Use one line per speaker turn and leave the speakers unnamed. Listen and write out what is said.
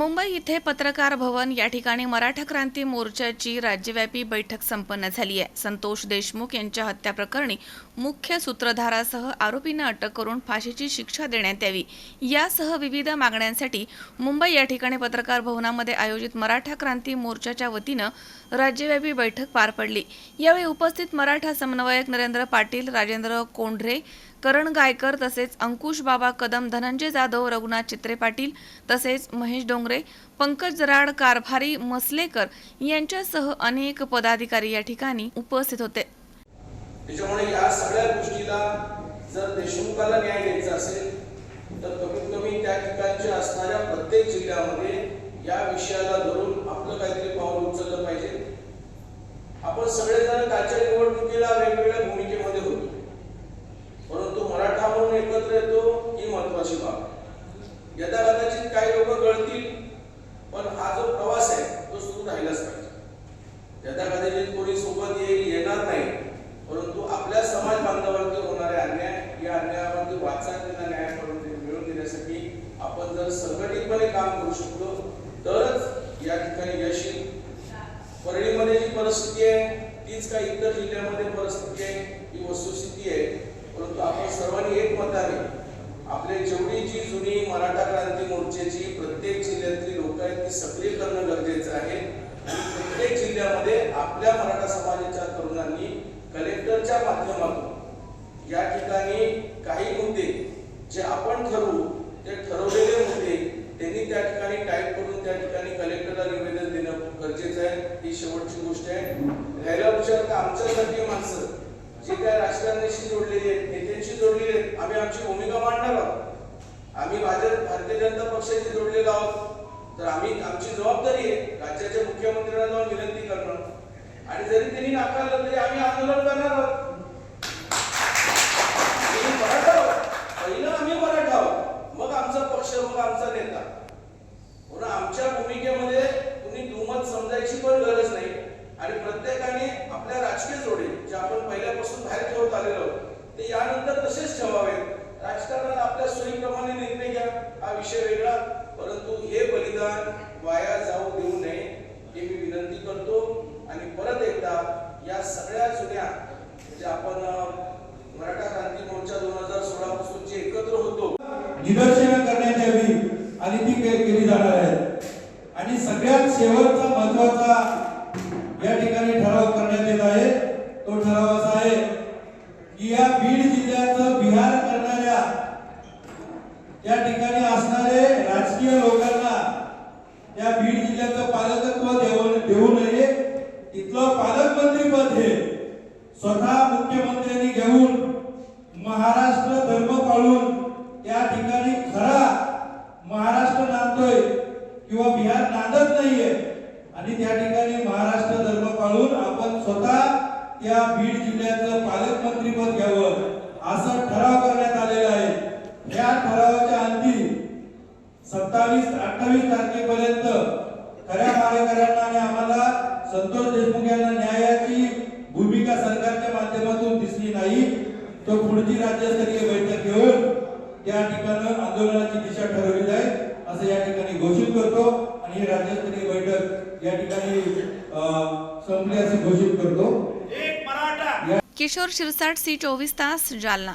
मुंबई इथे पत्रकार भवन या ठिकाणी मराठा क्रांती मोर्चाची राज्यव्यापी बैठक संपन्न झाली आहे. संतोष देशमुख यांच्या हत्या प्रकरणी मुख्य सूत्रधारासह आरोपींना अटक करून फाशीची शिक्षा देण्यात यावी. यासह विविध मागण्यांसाठी मुंबई या ठिकाणी पत्रकार भवनामध्ये आयोजित मराठा क्रांती मोर्चाच्या वतीनं राज्यव्यापी बैठक पार पडली. यावेळी उपस्थित मराठा समन्वयक नरेंद्र पाटील राजेंद्र कोंढरे करण गायकर तसेच अंकुश बाबा कदम धनंजय जाधव रघुनाथ चित्रे पाटील तसेच महेश डोंगरे पंकज जराड कारभारी मसलेकर यांच्यासह अनेक पदाधिकारी या ठिकाणी उपस्थित होते.
त्याच्यामुळे या सगळ्या गोष्टीला जर देशमुखाला न्याय द्यायचा असेल तर कमीत कमी त्या ठिकाणच्या असणाऱ्या प्रत्येक जिल्ह्यामध्ये या विषयाला धरून आपलं काहीतरी पाऊल उचललं पाहिजे. आपण सगळेजण कालच्या निवडणुकीला वेगवेगळ्या भूमिकेमध्ये होतो. परंतु मराठा म्हणून एकत्र येतो ही महत्वाची बाब. यदा कदाचित काही लोक गळतील पण हा जो प्रवास आहे तो सुरू राहिलाच पाहिजे यदा कदाचित कोणी सोबत येईल येणार नाही परंतु आपल्या समाज बांधवांवर होणारे अन्याय या अन्यायावरती वाचा त्यांना न्याय करून दे- मिळवून देण्यासाठी आपण जर संघटितपणे काम करू शकलो तरच या ठिकाणी यश येईल परळीमध्ये जी परिस्थिती आहे तीच काही इतर जिल्ह्यामध्ये परिस्थिती आहे ही वस्तुस्थिती आहे. परंतु आपण सर्वांनी एकमताने आपले जेवढी जी जुनी मराठा क्रांती मोर्चाची प्रत्येक जिल्ह्यातली लोक आहेत ती सक्रिय करणं गरजेचं आहे. प्रत्येक जिल्ह्यामध्ये आपल्या मराठा समाजाच्या तरुणांनी कलेक्टरच्या माध्यमातून या ठिकाणी काही मुद्दे जे आपण ठरवू ते ठरवलेले मुद्दे त्यांनी त्या ठिकाणी टाईप करून त्या ठिकाणी कलेक्टरला निवेदन देणं गरजेचं आहे ही शेवटची गोष्ट आहे. राहिला विचार का आमच्यासारखी माणसं. जे काय राजकारणाशी जोडलेली आहेत नेत्यांशी जोडलेली आहेत आम्ही आमची भूमिका मांडणार आहोत. आम्ही भाजप भारतीय जनता पक्षाशी जोडलेलो आहोत. तर आम्ही आमची जबाबदारी आहे राज्याच्या मुख्यमंत्र्यांना जाऊन विनंती करणं आणि जरी त्यांनी नाकारलं तरी आम्ही आंदोलन करणार आहोत आम्ही मराठा आहोत. पहिलं आम्ही मराठा आहोत मग आमचा पक्ष मग आमचा नेता म्हणून आमच्या भूमिकेमध्ये तुम्ही दुमत समजायची पण गरज नाही आणि प्रत्येकाने आपल्या राजकीय जोडे जे आपण पहिल्यापासून बाहेर ठेवत आलेलो ते यानंतर तसेच ठेवावेत. राजकारणात आपल्या सोयीप्रमाणे निर्णय घ्या. हा विषय वेगळा. परंतु हे बलिदान वाया जाऊ देऊ नये हे मी विनंती करतो. आणि परत एकदा या सगळ्या जुन्या म्हणजे आपण मराठा क्रांती मोर्चा दोन हजार सोळा पासून जे एकत्र होतो
निदर्शनं करण्यात यावी आणि ती केली जाणार आहे आणि सगळ्यात शेवटचा महत्त्वाचा या ठिकाणी ठराव करण्यात येत आहे. तो ठराव असा आहे की या बीड जिल्ह्याचं बिहार करणाऱ्या त्या ठिकाणी असणारे राजकीय लोकांना त्या बीड जिल्ह्याचं पालकत्व देऊ देऊ नये. तिथलं पालकमंत्री पद हे स्वतः मुख्यमंत्र्यांनी घेऊन महाराष्ट्र धर्म पाळून त्या ठिकाणी खरा महाराष्ट्र नांदतोय किंवा बिहार नांदत नाहीये. आणि त्या ठिकाणी महाराष्ट्र धर्म पाळून आपण स्वतः त्या बीड जिल्ह्याचं पालकमंत्री पद घ्यावं असं ठराव करण्यात आलेला आहे. या ठरावाच्या अंती सत्तावीस अठ्ठावीस तारखेपर्यंत खऱ्या कार्यकर्त्यांना आणि आम्हाला संतोष देशमुख यांना न्यायाची भूमिका सरकारच्या माध्यमातून दिसली नाही. तो पुढची राज्यस्तरीय बैठक घेऊन त्या ठिकाणी आंदोलनाची दिशा ठरवली जाईल असं या ठिकाणी घोषित करतो. आणि ही राज्यस्तरीय बैठक या ठिकाणी अं, संपली असे घोषित करतो.
किशोर शिरसाट सी चोवीस तास जालना.